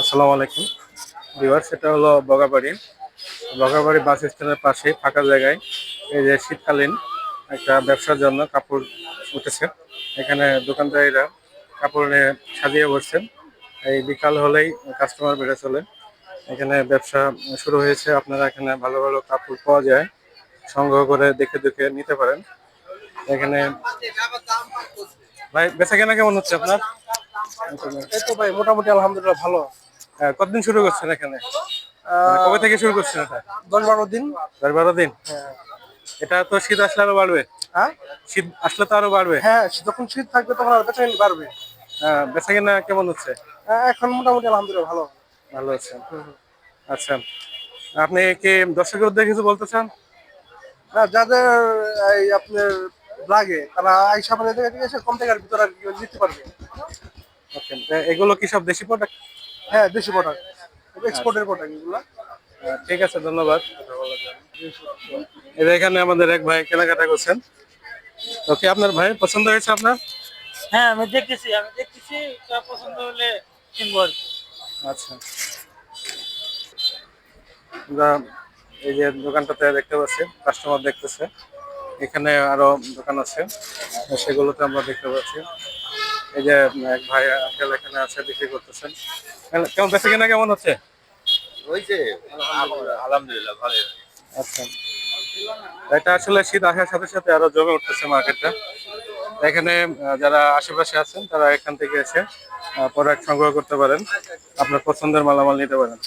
আসসালামু আলাইকুম। বিভার সেটা হলো বগাবাড়ি। বগাবাড়ি বাস স্ট্যান্ডের পাশে ফাঁকা জায়গায় এই যে শীতকালীন একটা ব্যবসার জন্য কাপড় উঠেছে। এখানে দোকানদারিরা কাপড় নিয়ে সাজিয়ে বসছেন। এই বিকাল হলেই কাস্টমার বেড়ে চলে। এখানে ব্যবসা শুরু হয়েছে। আপনারা এখানে ভালো ভালো কাপড় পাওয়া যায়। সংগ্রহ করে দেখে দেখে নিতে পারেন। এখানে ভাই, বেচা কেনা কেমন হচ্ছে আপনার? এই তো ভাই, মোটামুটি আলহামদুলিল্লাহ ভালো। কতদিন শুরু করছেন এখানে? মানে কবে থেকে শুরু করছেন এটা? দশ বারো দিন। দশ বারো দিন? হ্যাঁ। এটা তো শীত আসলে আরও বাড়বে? হ্যাঁ? শীত আসলে তো আরও বাড়বে? হ্যাঁ যখন শীত থাকবে তখন আর বেচাকেনি বাড়বে। আহ, বেচা কেনা কেমন হচ্ছে? হ্যাঁ, এখন মোটামুটি আলহামদুলিল্লাহ ভালো। ভালো আছে আচ্ছা আপনি কি দর্শকের উদ্দেশ্যে কিছু বলতে চান? না যাদের এই আপনার লাগে তারা আইসা আমাদের থেকে ঠিক কম টাকার ভিতরে আর কি নিতে পারবে। ওকে এগুলো কি সব দেশি প্রোডাক্ট হ্যাঁ দেশি প্রোডাক্ট এক্সপোর্টের প্রোডাক্ট এগুলো। ঠিক আছে ধন্যবাদ। যে এখানে আমাদের এক ভাই কেনাকাটা করছেন। ওকে আপনার ভাই পছন্দ হয়েছে আপনার? হ্যাঁ আমি দেখতেছি আমি দেখতেছি তা পছন্দ হলে কিনবো আর আচ্ছা। এই যে দোকানটাতে দেখতে পাচ্ছি কাস্টমার দেখতেছে। এখানে আরও দোকান আছে সেগুলোতে আমরা দেখতে পাচ্ছি। এই যে এক ভাই আঙ্কেল এখানে আছে বিক্রি করতেছেন। কেমন বেঁচে কিনা কেমন হচ্ছে? হয়েছে আলহামদুলিল্লাহ। ভালো আচ্ছা। এটা আসলে শীত আসার সাথে সাথে আরও জমে উঠতেছে মার্কেটটা এখানে যারা আশেপাশে আছেন তারা এখান থেকে এসে প্রোডাক্ট সংগ্রহ করতে পারেন। আপনার পছন্দের মালামাল নিতে পারেন।